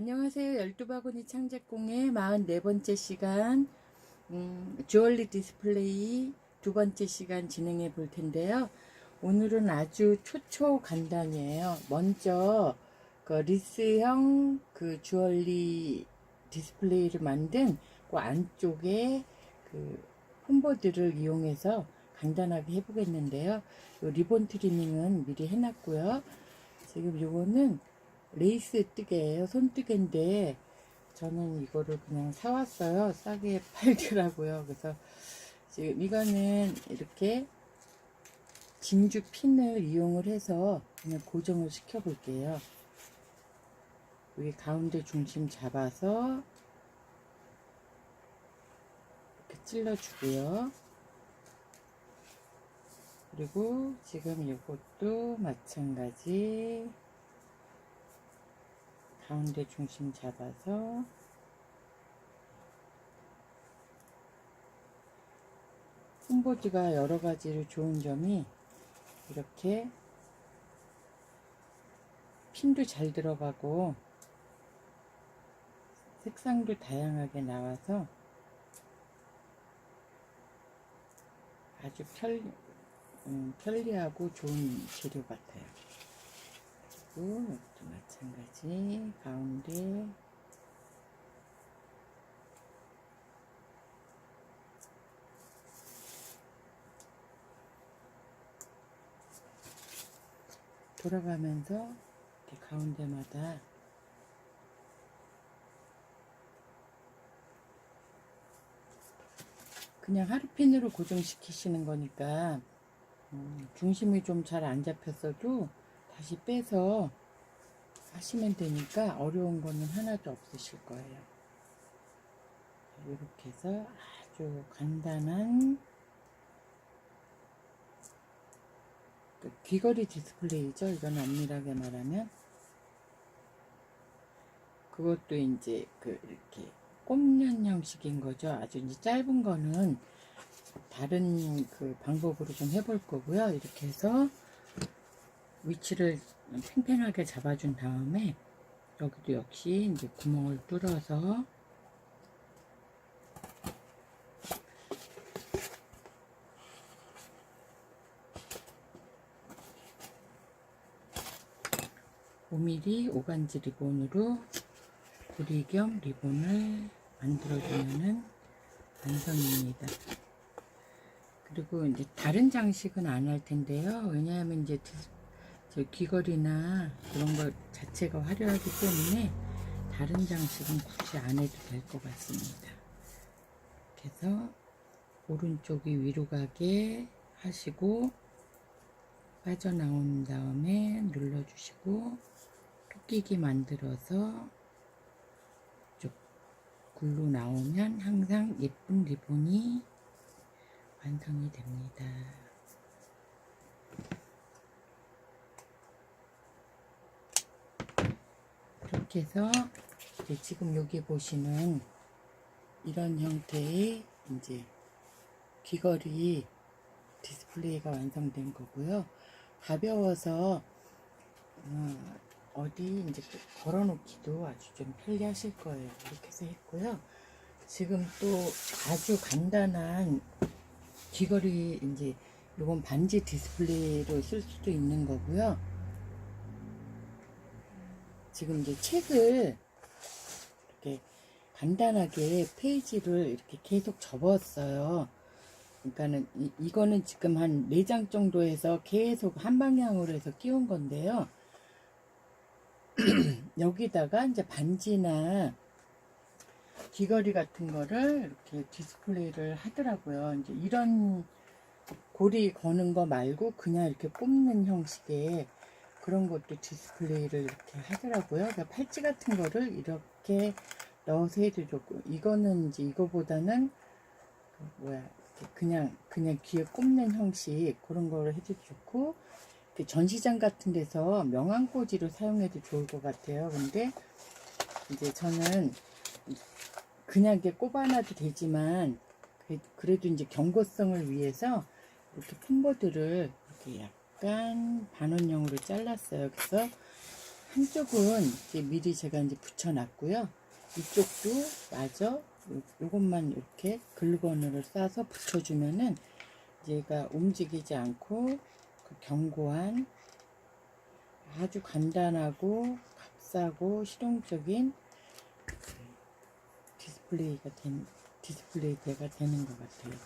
안녕하세요. 열두바구니 창작공의 44번째 시간 음, 주얼리 디스플레이 두 번째 시간 진행해 볼 텐데요. 오늘은 아주 초초 간단이에요. 먼저 그 리스형 그 주얼리 디스플레이를 만든 그 안쪽에 그 폼보드를 이용해서 간단하게 해보겠는데요. 요 리본 트리밍은 미리 해놨고요. 지금 요거는 레이스 뜨개예요. 손뜨개인데 저는 이거를 그냥 사왔어요. 싸게 팔더라고요. 그래서 지금 이거는 이렇게 진주 핀을 이용을 해서 그냥 고정을 시켜 볼게요. 여기 가운데 중심 잡아서 이렇게 찔러 주고요. 그리고 지금 이것도 마찬가지 가운데 중심 잡아서 홈보드가 여러 가지로 좋은 점이 이렇게 핀도 잘 들어가고 색상도 다양하게 나와서 아주 편, 음, 편리하고 좋은 재료 같아요. 그리고 이것도 마찬가지 가운데. 돌아가면서 이렇게 가운데마다 그냥 하루핀으로 고정시키시는 거니까 음, 중심이 좀 잘 안 잡혔어도 다시 빼서 하시면 되니까 어려운 거는 하나도 없으실 거예요. 이렇게 해서 아주 간단한 그 귀걸이 디스플레이죠. 이건 엄밀하게 말하면 그것도 이제 그 이렇게 꼽는 형식인 거죠. 아주 이제 짧은 거는 다른 그 방법으로 좀 해볼 거고요. 이렇게 해서 위치를 팽팽하게 잡아준 다음에 여기도 역시 이제 구멍을 뚫어서 (5 m m) 오간지 리본으로 고리 겸 리본을 만들어주면은 완성입니다. 그리고 이제 다른 장식은 안 할 텐데요. 왜냐하면 이제 저 귀걸이나 그런 것 자체가 화려하기 때문에 다른 장식은 굳이 안 해도 될 것 같습니다. 그래서 오른쪽이 위로 가게 하시고 빠져나온 다음에 눌러주시고 토끼기 만들어서 쭉 굴로 나오면 항상 예쁜 리본이 완성이 됩니다. 이렇게 해서 지금 여기 보시는 이런 형태의 이제 귀걸이 디스플레이가 완성된 거고요. 가벼워서 어, 디 이제 걸어 놓기도 아주 좀 편리하실 거예요. 이렇게 해서 했고요. 지금 또 아주 간단한 귀걸이 이제 이건 반지 디스플레이로 쓸 수도 있는 거고요. 지금 이제 책을 이렇게 간단하게 페이지를 이렇게 계속 접었어요. 그러니까는 이, 이거는 지금 한 4장 정도 해서 계속 한 방향으로 해서 끼운 건데요. 여기다가 이제 반지나 귀걸이 같은 거를 이렇게 디스플레이를 하더라고요. 이제 이런 고리 거는 거 말고 그냥 이렇게 뽑는 형식의 그런 것도 디스플레이를 이렇게 하더라고요. 그러니까 팔찌 같은 거를 이렇게 넣어서 해도 좋고 이거는 이제 이거보다는 그 뭐야 그냥 그냥 귀에 꼽는 형식 그런 거를 해도 좋고 전시장 같은 데서 명암꽂이로 사용해도 좋을 것 같아요. 근데 이제 저는 그냥 이렇게 꼽아놔도 되지만 그래도 이제 경고성을 위해서 이렇게 품보드를 이렇게 약간 반원형으로 잘랐어요. 그래서 한쪽은 이제 미리 제가 이제 붙여놨고요. 이쪽도 마저 요- 요것만 이렇게 글루건으로 싸서 붙여주면은 얘가 움직이지 않고 그 견고한 아주 간단하고 값싸고 실용적인 디스플레이가 된 디스플레이가 되는 것 같아요.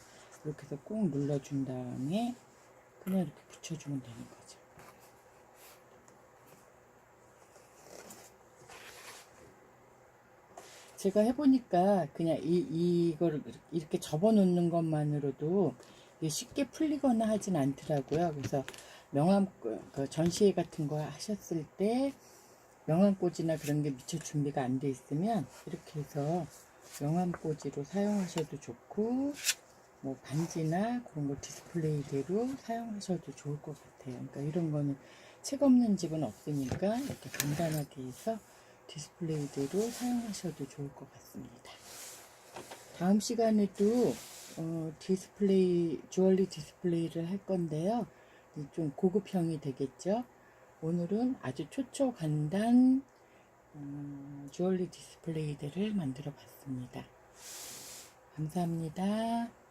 이렇게 해서 꾹 눌러준 다음에 그냥 이렇게 붙여주면 되는 거죠. 제가 해보니까 그냥 이, 이거를 이렇게 접어 놓는 것만으로도 쉽게 풀리거나 하진 않더라고요. 그래서 명함, 그 전시회 같은 거 하셨을 때 명함꽂이나 그런 게 미처 준비가 안 돼 있으면 이렇게 해서 명함꽂이로 사용하셔도 좋고 뭐 반지나 그런 거 디스플레이대로 사용하셔도 좋을 것 같아요. 그러니까 이런 거는 책 없는 집은 없으니까 이렇게 간단하게 해서 디스플레이대로 사용하셔도 좋을 것 같습니다. 다음 시간에도 어, 디스플레이 주얼리 디스플레이를 할 건데요. 좀 고급형이 되겠죠. 오늘은 아주 초초 간단 어, 주얼리 디스플레이들을 만들어 봤습니다. 감사합니다.